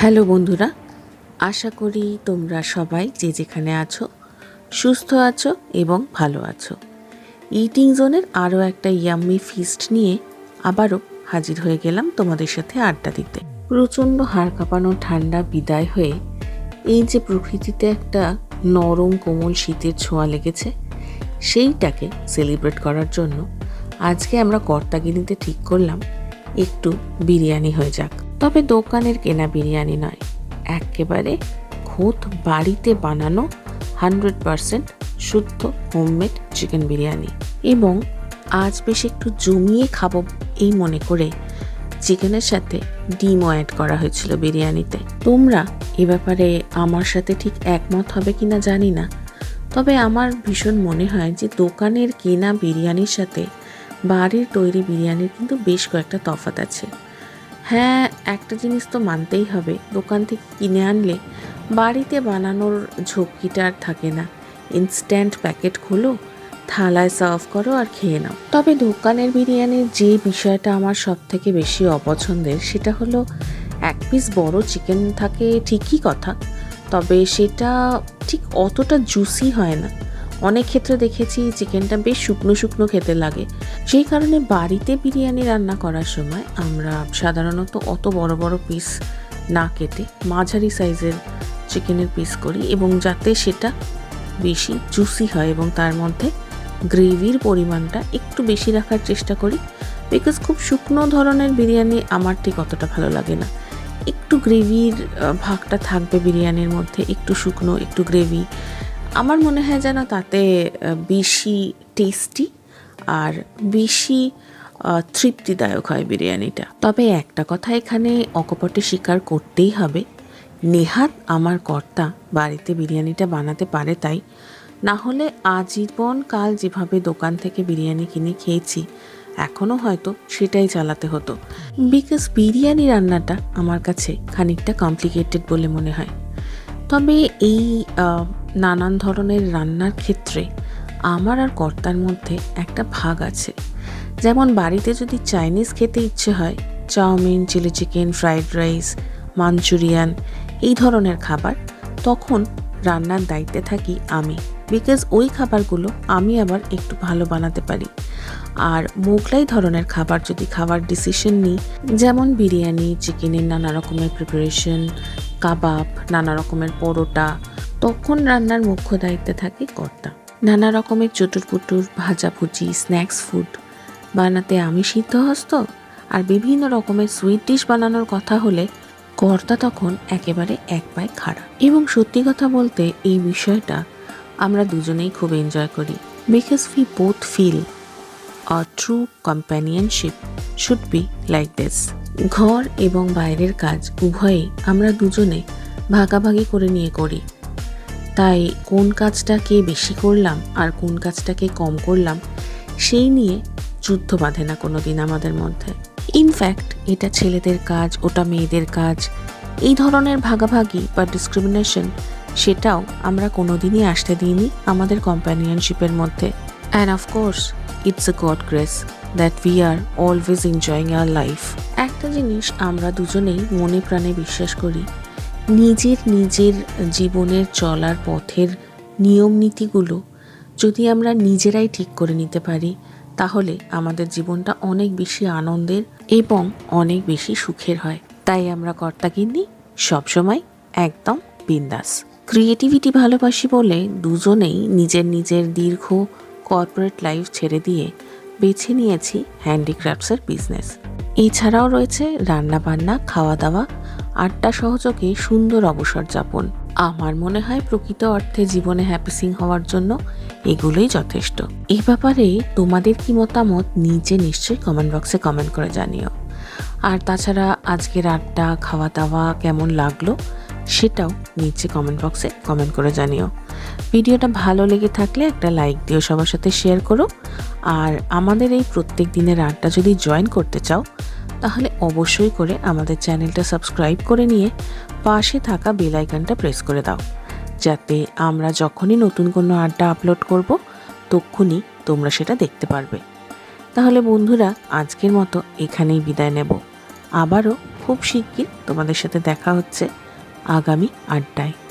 Hello বন্ধুরা, আশা করি তোমরা সবাই যে যেখানে আছো, সুস্থ আছো এবং ভালো আছো। ইটিং জোনের আরও একটা ইয়াম্মি ফিস্ট নিয়ে আবারও হাজির হয়ে গেলাম তোমাদের সাথে আড্ডা দিতে। প্রচণ্ড হাড় কাঁপানো ঠান্ডা বিদায় হয়ে এই যে প্রকৃতিতে একটা নরম কোমল শীতের ছোঁয়া লেগেছে, সেইটাকে সেলিব্রেট করার জন্য আজকে আমরা কর্তাগিরিতে ঠিক করলাম, একটু বিরিয়ানি হয়ে যাক। তবে দোকানের কেনা বিরিয়ানি নয়। একেবারে খোদ বাড়িতে বানানো হান্ড্রেড পারসেন্ট শুদ্ধ হোমমেড চিকেন বিরিয়ানি। এবং আজ বেশ একটু জমিয়ে খাব এই মনে করে চিকেনের সাথে ডিমও অ্যাড করা হয়েছিল বিরিয়ানিতে। তোমরা এ ব্যাপারে আমার সাথে ঠিক একমত হবে কিনা জানি না। তবে আমার ভীষণ মনে হয় যে দোকানের কেনা বিরিয়ানির সাথে বাড়ির তৈরি বিরিয়ানির কিন্তু বেশ কয়েকটা তফাৎ আছে। হ্যাঁ একটা জিনিস তো মানতেই হবে। দোকান থেকে কিনে আনলে বাড়িতে বানানোর ঝক্কিটা আর থাকে না। ইনস্ট্যান্ট প্যাকেট খোলো, থালায় সার্ভ করো আর খেয়ে নাও। তবে দোকানের বিরিয়ানির যে বিষয়টা আমার সব থেকে বেশি অপছন্দের, সেটা হলো এক পিস বড় চিকেন থাকে ঠিকই কথা, তবে সেটা ঠিক অতটা জুসি হয় না। অনেক ক্ষেত্রে দেখেছি চিকেনটা বেশ শুকনো শুকনো খেতে লাগে। সেই কারণে বাড়িতে বিরিয়ানি রান্না করার সময় আমরা সাধারণত অত বড় বড় পিস না কেটে মাঝারি সাইজের চিকেনের পিস করি এবং যাতে সেটা বেশি জুসি হয় এবং তার মধ্যে গ্রেভির পরিমাণটা একটু বেশি রাখার চেষ্টা করি। বিকজ খুব শুকনো ধরনের বিরিয়ানি আমার ঠিক অতটা ভালো লাগে না। একটু গ্রেভির ভাগটা থাকবে বিরিয়ানির মধ্যে, একটু শুকনো, একটু গ্রেভি আমার মনে হয় যেন তাতে বেশি টেস্টি আর বেশি তৃপ্তিদায়ক হয় বিরিয়ানিটা। তবে একটা কথা এখানে অকপটে স্বীকার করতেই হবে। নেহাত আমার কর্তা বাড়িতে বিরিয়ানিটা বানাতে পারে তাই। না হলে আজীবন কাল যেভাবে দোকান থেকে বিরিয়ানি কিনে খেয়েছি এখনও হয়তো সেটাই চালাতে হতো। বিকজ বিরিয়ানি রান্নাটা আমার কাছে খানিকটা কমপ্লিকেটেড বলে মনে হয়। তবে এই নানান ধরনের রান্নার ক্ষেত্রে আমার আর কর্তার মধ্যে একটা ভাগ আছে। যেমন বাড়িতে যদি চাইনিজ খেতে ইচ্ছে হয়, chow mein, chilli chicken, fried rice, Manchurian এই ধরনের খাবার, তখন রান্নার দায়িত্বে থাকি আমি। বিকজ ওই খাবারগুলো আমি আবার একটু ভালো বানাতে পারি। আর মোগলাই ধরনের খাবার যদি খাবার ডিসিশন নিই, যেমন বিরিয়ানি, চিকেনের নানা রকমের প্রিপারেশন কাবাব, নানা রকমের পরোটা, তখন রান্নার মুখ্য দায়িত্বে থাকে কর্তা। নানা রকমের চটুর পুটুর ভাজাভুজি স্ন্যাক্স, ফুড। বানাতে আমি সিদ্ধহস্ত? আর বিভিন্ন রকমের সুইট ডিশ বানানোর কথা হলে কর্তা তখন একেবারে এক পায়ে খাড়া। এবং সত্যি কথা বলতে এই বিষয়টা আমরা দুজনেই খুব এনজয় করি। Because we both feel a true companionship should be like this ঘর এবং বাইরের কাজ উভয়েই আমরা দুজনে ভাগাভাগি করে নিয়ে করি। তাই কোন কাজটাকে বেশি করলাম আর কোন কাজটাকে কম করলাম, সেই নিয়ে যুদ্ধ বাঁধে না কোনো দিন আমাদের মধ্যে। ইনফ্যাক্ট এটা ছেলেদের কাজ, ওটা মেয়েদের কাজ। এই ধরনের ভাগাভাগি বা ডিসক্রিমিনেশন সেটাও আমরা কোনোদিনই আসতে দিইনি আমাদের কম্প্যানিয়নশিপের মধ্যে। And of course it's a God grace that we are always enjoying our life একটা জিনিস আমরা দুজনেই মনে প্রাণে বিশ্বাস করি, নিজের নিজের জীবনের চলার পথের নিয়ম নীতিগুলো যদি আমরা নিজেরাই ঠিক করে নিতে পারি, তাহলে আমাদের জীবনটা অনেক বেশি আনন্দের এবং অনেক বেশি সুখের হয়। তাই আমরা কর্তা কিনি সবসময় একদম বিন্দাস। ক্রিয়েটিভিটি ভালোবাসি বলে দুজনেই নিজের নিজের দীর্ঘ কর্পোরেট লাইফ ছেড়ে দিয়ে বেছে নিয়েছি হ্যান্ডিক্রাফটসের বিজনেস। এছাড়াও রয়েছে রান্না বান্না খাওয়া দাওয়া আড্ডা সহযোগে সুন্দর অবসর যাপন। আমার মনে হয় প্রকৃত অর্থে জীবনে হ্যাপিসিং হওয়ার জন্য এগুলোই যথেষ্ট। এই ব্যাপারে তোমাদের কি মতামত নিচে নিশ্চয়ই কমেন্ট বক্সে কমেন্ট করে জানিও। আর তাছাড়া আজকের আড্ডা খাওয়া দাওয়া কেমন লাগল? সেটাও নিচে কমেন্ট বক্সে কমেন্ট করে জানিও। ভিডিওটা ভালো লেগে থাকলে একটা লাইক দিও, সবার সাথে শেয়ার করো। আর আমাদের এই প্রত্যেক দিনের আড্ডা যদি জয়েন করতে চাও, তাহলে অবশ্যই করে আমাদের চ্যানেলটা সাবস্ক্রাইব করে নিয়ে পাশে থাকা বেল আইকনটা প্রেস করে দাও। যাতে আমরা যখনই নতুন কোনো আড্ডা আপলোড করব, তক্ষুনি তোমরা সেটা দেখতে পারবে। তাহলে বন্ধুরা, আজকের মতো এখানেই বিদায় নেব। আবারও খুব শিগগির তোমাদের সাথে দেখা হচ্ছে। আগামী আড্ডায়।